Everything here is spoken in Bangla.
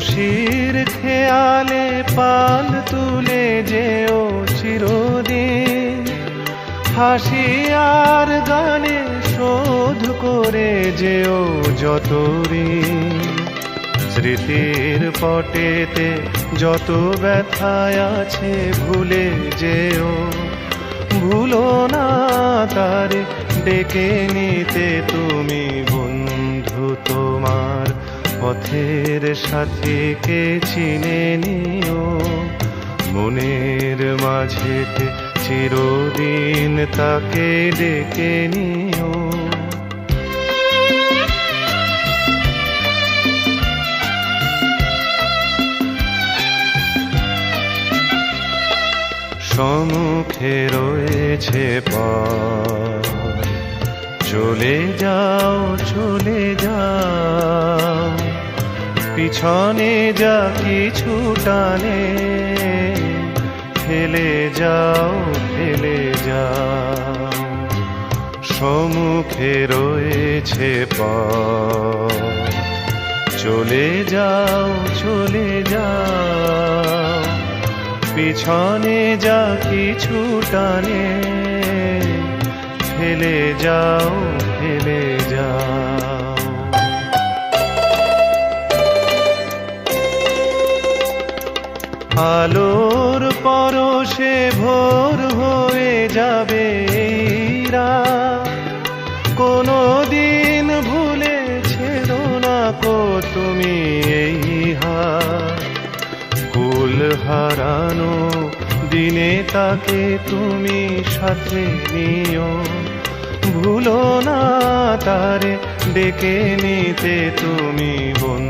খুশির খেয়ালে পাল তুলে যেও চিরদিন। হাসি আর গানে শোধ করে যেও যত। স্মৃতির পটেতে যত ব্যথায় আছে ভুলে যেও। ভুলো না তার ডেকে নিতে তুমি বন্ধু তোমার। পথের সাথে কে চিনে নিও। মনের মাঝেতে চিরদিন তাকে ডেকে নিও। সম্মুখে রয়েছে পথ। চলে যাও চলে যাও। পিছনে যা কিছু টানে, ফেলে যাও ফেলে যাও। সম্মুখে রয়েছে পথ। চলে যাও চলে যাও। পিছনে যা কিছু টানে, ফেলে যাও ফেলে যাও। আলোর পরশে ভোর হয়ে যাবে কোনো দিন ভুলেছিল না কো তুমি এই কুল হারানো দিনে তাকে তুমি সাথে নিও। ভুলো না তারে ডেকে নিতে তুমি বন্ধু।